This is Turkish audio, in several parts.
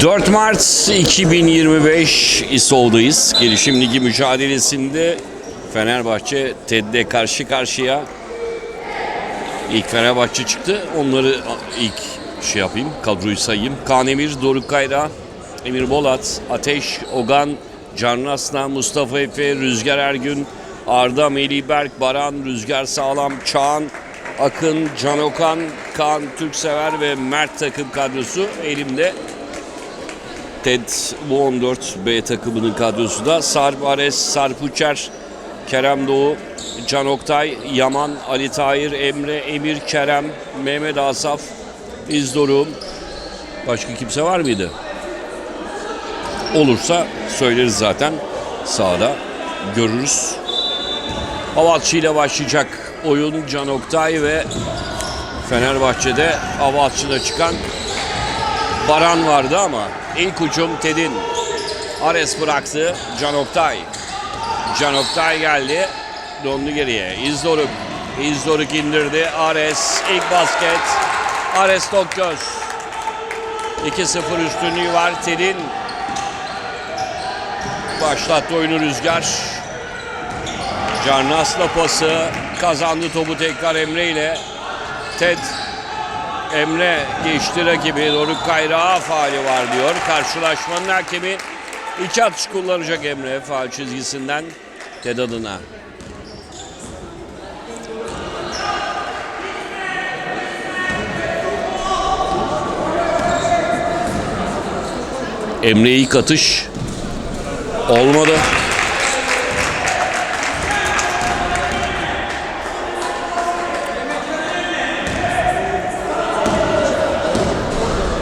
4 Mart 2025 İsol'dayız. Gelişim Ligi mücadelesinde Fenerbahçe TED'de karşı karşıya. İlk Fenerbahçe çıktı. Onları ilk şey yapayım, kadroyu sayayım. Kaan Emir, Doruk Kayra, Emir Bolat, Ateş, Ogan, Can Aslan, Mustafa Efe, Rüzgar Ergün, Arda, Melih Berk, Baran, Rüzgar Sağlam, Çağan, Akın, Can Okan, Kaan Türksever ve Mert takım kadrosu elimde. TED bu 14 B takımının kadrosu da Sarp Ares, Sarp Uçer, Kerem Doğu, Can Oktay, Yaman, Ali Tahir, Emre, Emir, Kerem, Mehmet Asaf, İzdorum. Başka kimse var mıydı? Olursa söyleriz zaten. Sağda görürüz. Havatçı ile başlayacak oyun Can Oktay ve Fenerbahçe'de Havatçı'da çıkan Baran vardı ama ilk uçum Ted'in. Ares bıraktı. Can Oktay. Can Oktay geldi. Döndü geriye. İzdoruk. İzdoruk indirdi. Ares ilk basket. Ares Tokgöz. 2-0 üstünlüğü var Ted'in. Başlattı oyunu Rüzgar. Carnas'la pası. Kazandı topu tekrar Emre ile. Ted Emre geçti rakibi. Doruk Kayrağı faali var diyor. Karşılaşmanın hakemi iki atış kullanacak Emre faal çizgisinden Ted adına. Emre ilk atış olmadı.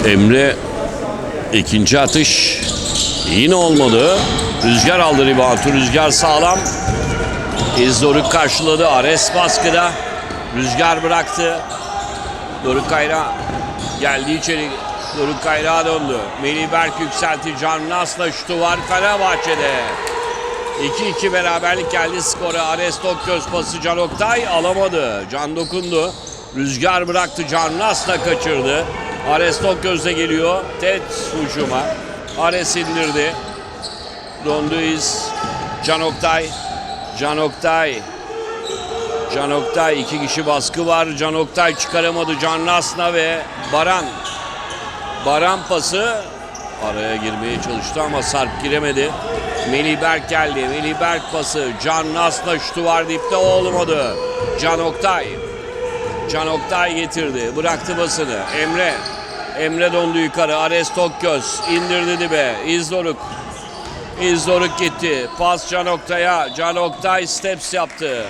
Emre ikinci atış yine olmadı. Rüzgar aldı reboundu. Rüzgar sağlam. İzdoruk karşıladı. Ares baskıda. Rüzgar bıraktı. Doruk Kayra geldi içeri. Doruk Kayra döndü. Melih Berk yükseltti. Can Nas'la şutu var Fenerbahçe'de. 2-2 beraberlik geldi skora. Ares Tokgöz pası Can Oktay alamadı. Can dokundu. Rüzgar bıraktı. Can Nas'la kaçırdı. Ares Tokgöz'de geliyor. Ted hücuma. Ares indirdi. Döndü iz. Can Oktay. Can Oktay. Can Oktay iki kişi baskı var. Can Oktay çıkaramadı. Can Nasna ve Baran. Baran pası araya girmeye çalıştı ama Sarp giremedi. Melih Berk geldi. Melih Berk pası. Can Nasna şutu var dipte olmadı. Can Oktay. Can Oktay getirdi. Bıraktı basını. Emre. Emre dondu yukarı. Ares Tokgöz indirdi dibe. İzdoruk. İzdoruk gitti. Pas Can Oktay'a. Can Oktay steps yaptı.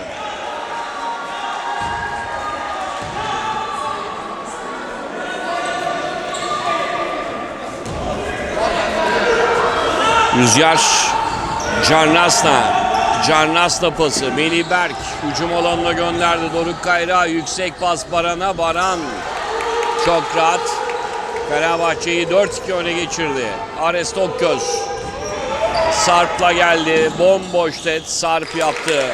Rüzgar. Carnasna. Carnasna pası. Melih Berk hücum alanına gönderdi. Doruk Kayra yüksek pas Baran'a. Baran çok rahat. Fenerbahçe'yi 4-2 öne geçirdi. Ares Tokgöz. Sarp'la geldi. Bomboş set. Sarp yaptı.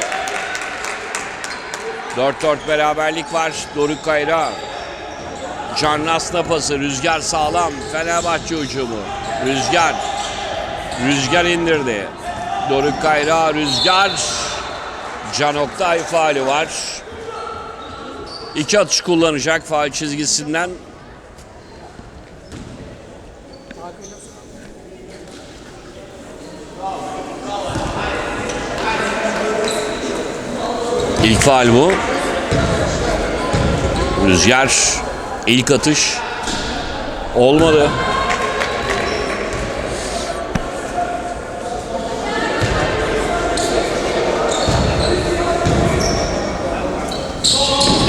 4-4 beraberlik var. Doruk Kayra. Carnasna pası. Rüzgar sağlam. Fenerbahçe hücumu. Rüzgar. Rüzgar indirdi. Doruk Kayra, Rüzgar. Can Oktay faali var. İki atış kullanacak faal çizgisinden. İlk faal bu. Rüzgar ilk atış olmadı.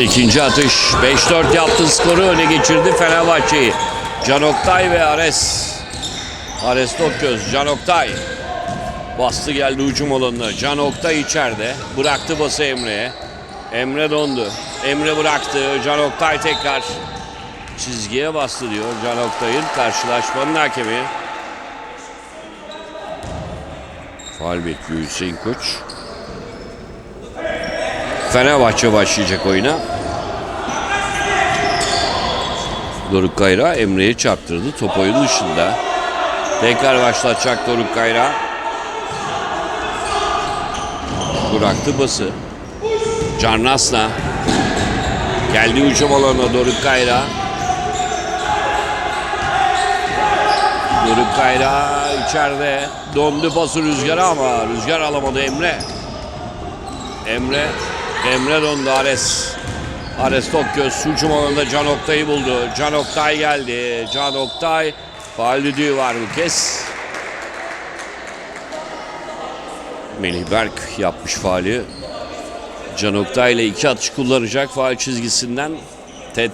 İkinci atış 5-4 yaptı skoru öne geçirdi Fenerbahçe'yi. Can Oktay ve Ares. Ares Tokgöz, Can Oktay. Bastı geldi hücum alanına. Can Oktay içeride. Bıraktı bası Emre'ye. Emre dondu. Emre bıraktı. Can Oktay tekrar çizgiye bastı diyor Can Oktay'ın karşılaşmanın hakemi. Faal bekliyor Hüseyin Koç. Fenerbahçe başlayacak oyuna. Doruk Kayra Emre'ye çarptırdı. Top oyun dışında. Tekrar başlatacak Doruk Kayra. Bıraktı bası. Carnas'la. Geldi hücum alanına Doruk Kayra. Doruk Kayra içeride. Dondu pası rüzgara ama rüzgar alamadı Emre. Emre. Emre dondu Ares. Ares Tokgöz hücum alanında Can Oktay'ı buldu. Can Oktay geldi. Can Oktay faal düdüğü var bu kez. Melih Berk yapmış faali. Can Oktay ile iki atış kullanacak faal çizgisinden. Ted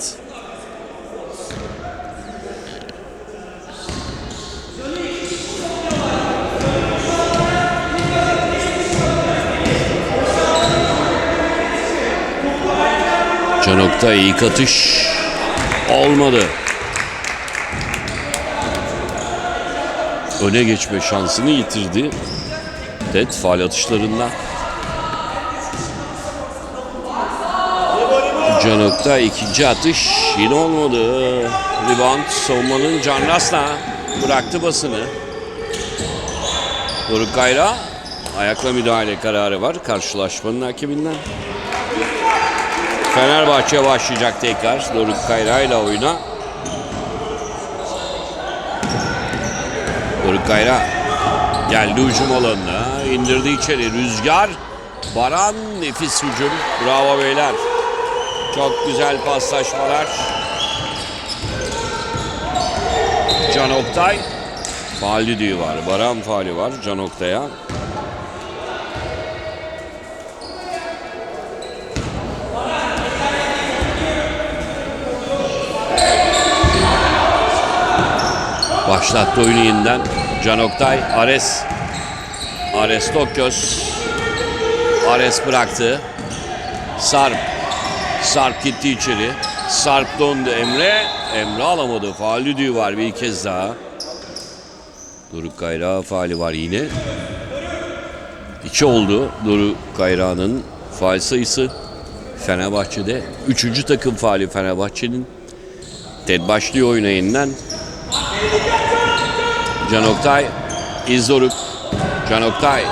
Can Oktay ilk atış olmadı. Öne geçme şansını yitirdi. Ted faal atışlarında. Can Oktay ikinci atış yine olmadı. Rebound savunmanın Can Rasla bıraktı basını. Doruk Kayra ayakla müdahale kararı var karşılaşmanın hakeminden. Fenerbahçe başlayacak tekrar Doruk Kayra ile oyuna. Doruk Kayra geldi hücum alanına indirdi içeri. Rüzgar Baran nefis hücum. Bravo beyler. Çok güzel paslaşmalar. Can Oktay. Faal düdüğü var. Baran faali var Can Oktay'a. Başlattı oyunu yeniden. Can Oktay, Ares. Ares Tokgöz. Ares bıraktı. Sarp. Sarp gitti içeri. Sarp dondu Emre. Emre alamadı. Faal düdüğü var bir kez daha. Doruk Kayra faali var yine. İki oldu Doruk Kayra'nın faal sayısı. Fenerbahçe'de. Üçüncü takım faali Fenerbahçe'nin. Ted başlıyor oyuna yeniden. Can Oktay, İzdoruk, Can Oktay.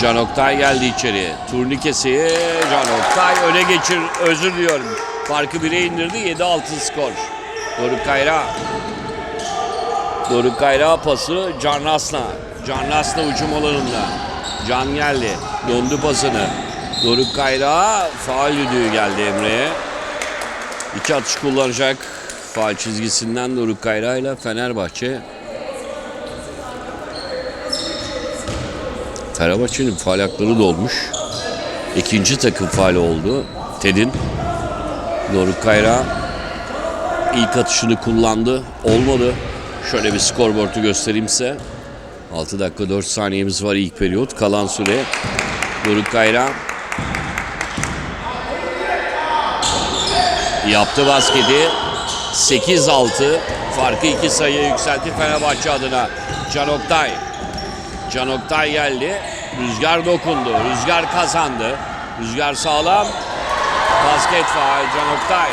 Can Oktay geldi içeri. Turnikesi Can Oktay öne geçir. Özür diliyorum. Farkı 1'e indirdi. 7-6 skor. Doruk Kayra. Doruk Kayra pası Can Rasna. Can Rasna ucum alanında. Can geldi. Dondu pasını. Doruk Kayra faal düdüğü geldi Emre'ye. İki atış kullanacak faal çizgisinden Doruk Kayra ile Fenerbahçe. Fenerbahçe'nin faal hakları dolmuş. İkinci takım faali oldu. Ted'in. Doruk Kayra ilk atışını kullandı. Olmadı. Şöyle bir skorboardu göstereyim size. 6 dakika 4 saniyemiz var ilk periyot. Kalan süre. Doruk Kayra yaptı basketi. 8-6 farkı 2 sayıya yükseltti Fenerbahçe adına. Can Oktay. Can Oktay geldi. Rüzgar dokundu. Rüzgar kazandı. Rüzgar sağlam. Basket faal Can Oktay.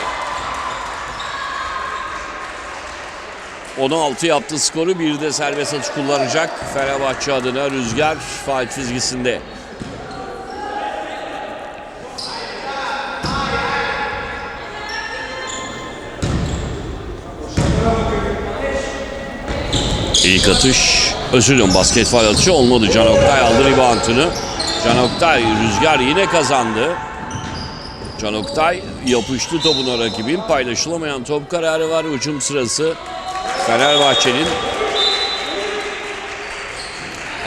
16 yaptı skoru. Bir de serbest atış kullanacak. Fenerbahçe adına Rüzgar faal çizgisinde. İlk atış. Özür diliyorum basket faal atışı olmadı. Can Oktay aldı reboundını. Can Oktay rüzgar yine kazandı. Can Oktay yapıştı topuna rakibin. Paylaşılamayan top kararı var. Ucum sırası Fenerbahçe'nin.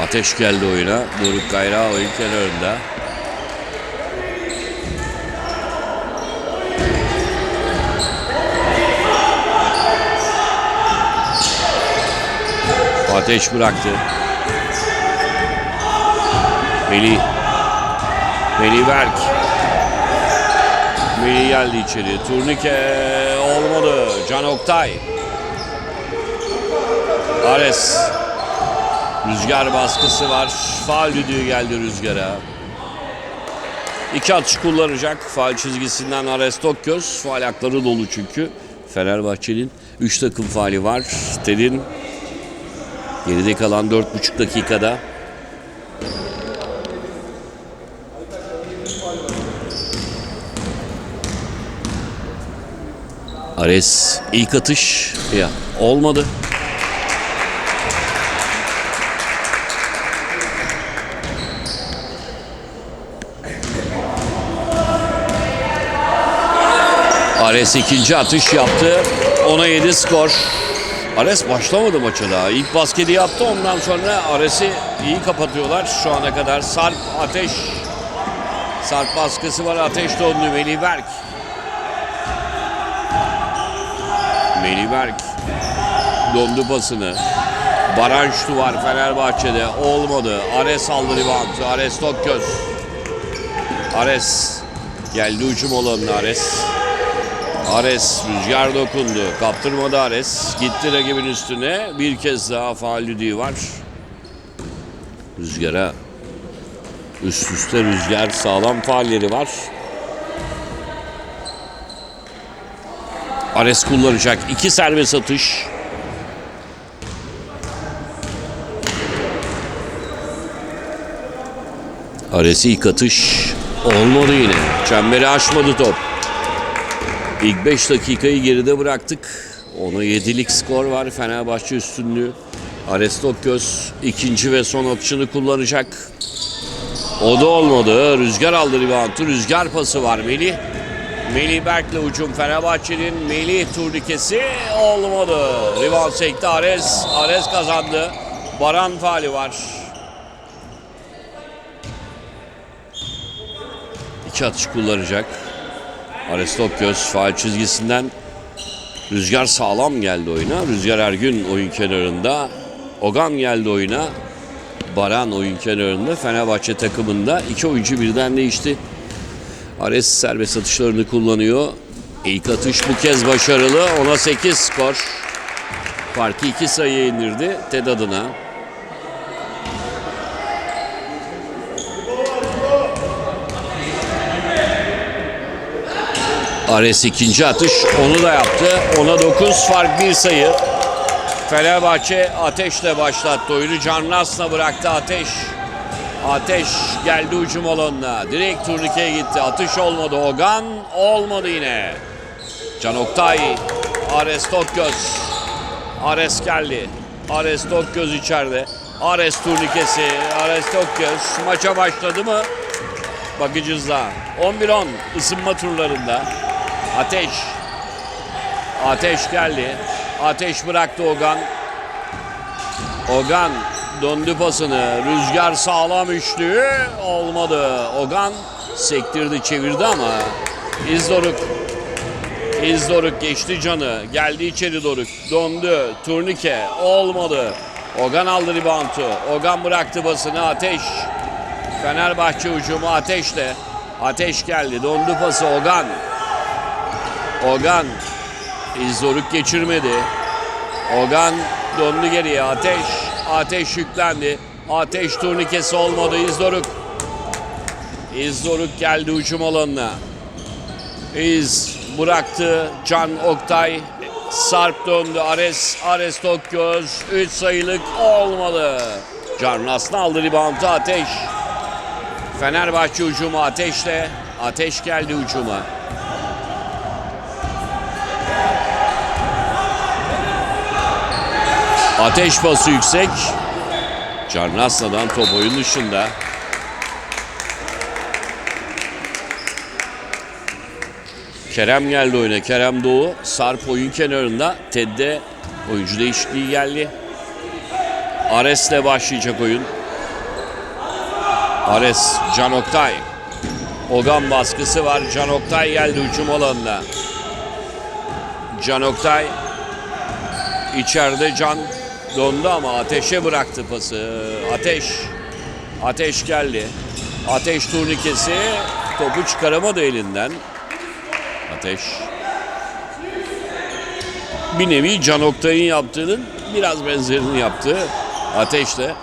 Ateş geldi oyuna. Doruk Kayra oyun kenarında. Ateş bıraktı. Melih. Melih Berk. Melih geldi içeri. Turnike olmadı. Can Oktay. Ares. Rüzgar baskısı var. Faal düdüğü geldi Rüzgar'a. İki atış kullanacak. Faal çizgisinden Ares Tokgöz. Faal hakları dolu çünkü. Fenerbahçe'nin 3 takım faali var. Ted'in Geride kalan 4,5 dakikada. Ares ilk atış ya olmadı. Ares ikinci atış yaptı. Ona 7 skor. Ares başlamadı maça daha. İlk basketi yaptı. Ondan sonra Ares'i iyi kapatıyorlar şu ana kadar. Sarp Ateş. Sarp baskısı var. Ateş döndü. Melih Berk. Melih Berk. Döndü pasını. Baran şutu var Fenerbahçe'de. Olmadı. Ares aldı rebound. Ares Tokgöz. Ares. Geldi ucum olanın Ares. Ares rüzgar dokundu. Kaptırmadı Ares. Gitti rakibin üstüne. Bir kez daha faal düdüğü var. Rüzgara üst üste rüzgar sağlam faalleri var. Ares kullanacak. iki serbest atış. Ares ilk atış olmadı yine. Çemberi aşmadı top. İlk 5 dakikayı geride bıraktık. Ona 7'lik skor var. Fenerbahçe üstünlüğü. Ares Tokgöz ikinci ve son atışını kullanacak. O da olmadı. Rüzgar aldı reboundu. Rüzgar pası var Melih. Melih Berk'le ucum Fenerbahçe'nin Melih turnikesi olmadı. Rebound sekti Ares. Ares kazandı. Baran faali var. İki atış kullanacak. Ares Tokgöz faal çizgisinden Rüzgar sağlam geldi oyuna. Rüzgar Ergün oyun kenarında. Ogan geldi oyuna. Baran oyun kenarında. Fenerbahçe takımında iki oyuncu birden değişti. Ares serbest atışlarını kullanıyor. İlk atış bu kez başarılı. Ona 8 skor. Farkı 2 sayıya indirdi Ted adına. Ares ikinci atış onu da yaptı. Ona 9 fark bir sayı. Fenerbahçe ateşle başlattı oyunu. Can Nas'la bıraktı ateş. Ateş geldi ucum alanına. Direkt turnikeye gitti. Atış olmadı. Ogan olmadı yine. Can Oktay. Ares Tokgöz. Ares geldi. Ares Tokgöz içeride. Ares turnikesi. Ares Tokgöz. Maça başladı mı? Bakacağız daha. 11-10 ısınma turlarında. Ateş. Ateş geldi. Ateş bıraktı Ogan. Ogan döndü pasını. Rüzgar sağlam üçlü. Olmadı. Ogan sektirdi çevirdi ama İzdoruk İzdoruk geçti canı. Geldi içeri Doruk. Döndü. Turnike. Olmadı. Ogan aldı reboundu. Ogan bıraktı basını. Ateş. Fenerbahçe hücumu Ateş'le. Ateş geldi. Döndü pası Ogan. Ogan İzdoruk geçirmedi. Ogan döndü geriye. Ateş. Ateş yüklendi. Ateş turnikesi olmadı. İzdoruk. İzdoruk geldi hücum alanına. İz bıraktı. Can Oktay. Sarp döndü. Ares. Ares Tokgöz. 3 sayılık olmadı. Can Aslan aldı reboundu. Ateş. Fenerbahçe hücumu Ateş'le. Ateş geldi hücuma. Ateş bası yüksek. Carnasna'dan top oyun dışında. Kerem geldi oyuna. Kerem Doğu. Sarp oyun kenarında. Ted'de oyuncu değişikliği geldi. Ares'le başlayacak oyun. Ares, Can Oktay. Ogan baskısı var. Can Oktay geldi hücum alanına. Can Oktay içeride Can dondu ama ateşe bıraktı pası. Ateş. Ateş geldi. Ateş turnikesi topu çıkaramadı elinden. Ateş. Bir nevi Can Oktay'ın yaptığının biraz benzerini yaptı. Ateşle.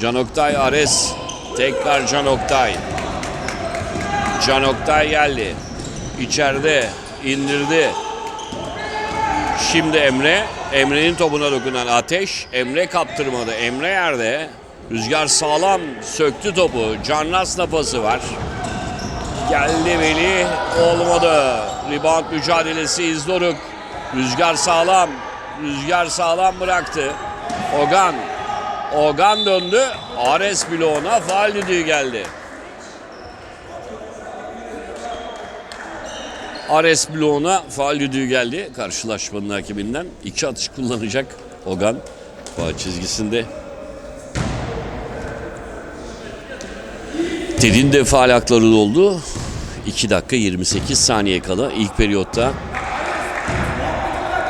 Can Oktay Ares. Tekrar Can Oktay. Can Oktay geldi. İçeride indirdi. Şimdi Emre. Emre'nin topuna dokunan Ateş. Emre kaptırmadı. Emre yerde. Rüzgar sağlam söktü topu. Canlas pası var. Geldi Veli. Olmadı. Rebound mücadelesi İzdoruk. Rüzgar sağlam. Rüzgar sağlam bıraktı. Ogan. Ogan döndü. Ares bloğuna faal düdüğü geldi. Ares bloğuna faal düdüğü geldi. Karşılaşmanın hakibinden. İki atış kullanacak Ogan. Faal çizgisinde. Ted'in de faal hakları oldu. 2 dakika 28 saniye kala ilk periyotta.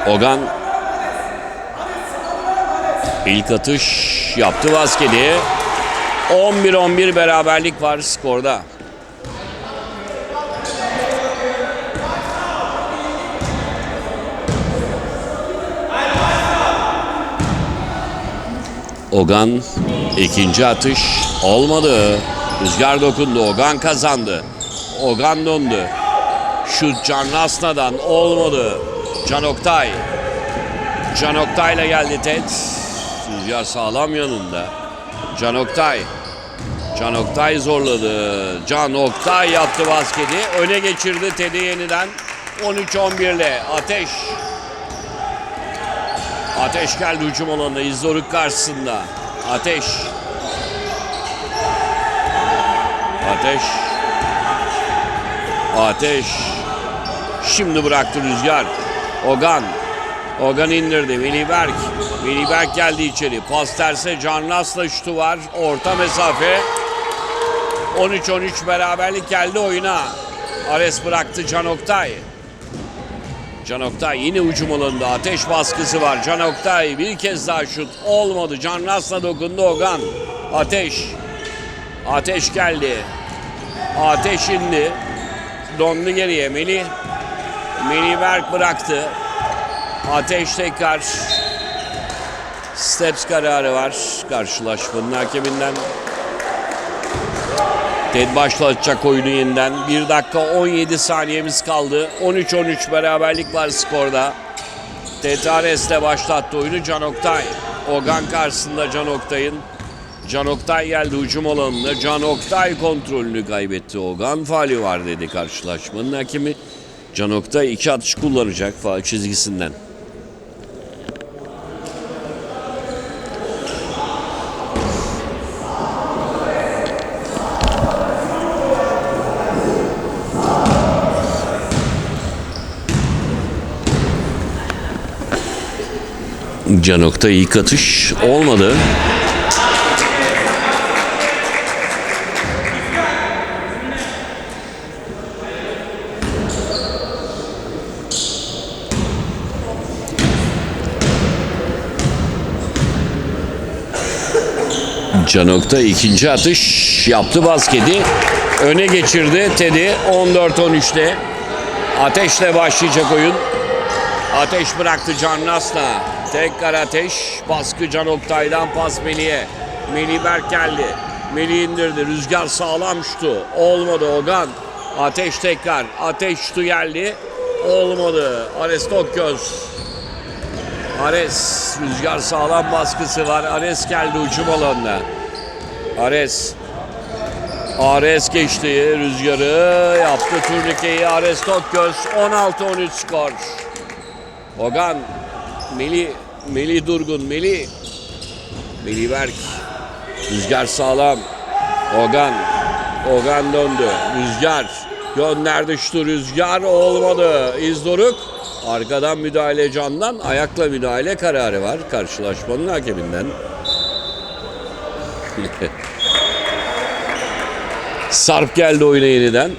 Ogan ilk atış yaptı basketi. 11-11 beraberlik var skorda. Ogan ikinci atış olmadı. Rüzgar dokundu. Ogan kazandı. Ogan döndü. Şut Can Nasna'dan olmadı. Can Oktay. Can Oktay'la geldi Ted. Rüzgar sağlam yanında. Can Oktay. Can Oktay zorladı. Can Oktay yaptı basketi. Öne geçirdi Ted'i yeniden. 13-11 ile Ateş. Ateş geldi hücum alanına. İzdoruk karşısında. Ateş. Ateş. Ateş. Şimdi bıraktı Rüzgar. Ogan. Ogan indirdi. Veli Berk geldi içeri. Pas terse Can Las'la şutu var. Orta mesafe. 13-13 beraberlik geldi oyuna. Ares bıraktı Can Oktay. Can Oktay yine hücum alanında. Ateş baskısı var. Can Oktay bir kez daha şut. Olmadı. Can Las'la dokundu Ogan. Ateş. Ateş geldi. Ateş indi. Dondu geriye. Melih. Melih Berk bıraktı. Ateş tekrar. Steps kararı var. Karşılaşmanın hakeminden. Ted başlatacak oyunu yeniden. 1 dakika 17 saniyemiz kaldı. 13-13 beraberlik var skorda. Ted Ares'le başlattı oyunu Can Oktay. Ogan karşısında Can Oktay'ın. Can Oktay geldi hücum alanına. Can Oktay kontrolünü kaybetti. Ogan faali var dedi karşılaşmanın hakemi. Can Oktay iki atış kullanacak faal çizgisinden. Can Oktay ilk atış olmadı. Can Oktay ikinci atış yaptı basketi. Öne geçirdi Teddy 14-13'te. Ateşle başlayacak oyun. Ateş bıraktı Can Nas'la. Tekrar Ateş. Baskı Can Oktay'dan pas Melih'e. Melih Berk geldi. Melih indirdi. Rüzgar sağlam şutu. Olmadı Ogan. Ateş tekrar. Ateş şutu geldi. Olmadı. Ares Tokgöz. Ares. Rüzgar sağlam baskısı var. Ares geldi ucum alanına. Ares. Ares geçti. Rüzgarı yaptı turnikeyi. Ares Tokgöz. 16-13 skor. Ogan, Meli, Meli Durgun, Meli, Meli Berk, Rüzgar sağlam, Ogan, Ogan döndü, Rüzgar gönderdi şutu. Rüzgar olmadı, İzdoruk, arkadan müdahale Can'dan, ayakla müdahale kararı var karşılaşmanın hakeminden. Sarp geldi oyuna yeniden.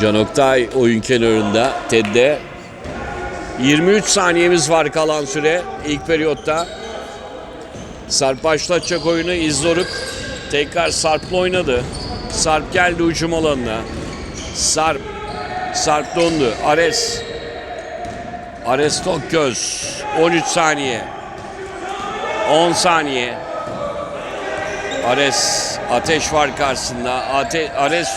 Can Oktay oyun kenarında, Ted'de 23 saniyemiz var kalan süre ilk periyotta. Sarp başlatacak oyunu İzdoruk. Tekrar Sarp'la oynadı. Sarp geldi hücum alanına. Sarp. Sarp döndü. Ares. Ares Tokgöz. 13 saniye. 10 saniye. Ares. Ateş var karşısında. Ate Ares.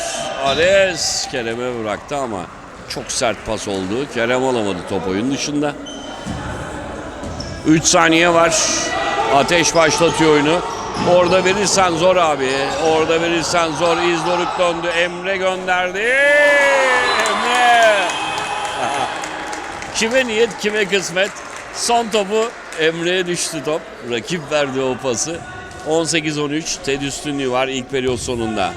Ares. Kerem'e bıraktı ama çok sert pas oldu. Kerem alamadı top oyun dışında. 3 saniye var. Ateş başlatıyor oyunu. Orada verirsen zor abi. Orada verirsen zor. İzdoruk döndü. Emre gönderdi. Emre. kime niyet kime kısmet. Son topu Emre'ye düştü top. Rakip verdi o pası. 18-13 Ted üstünlüğü var ilk periyot sonunda.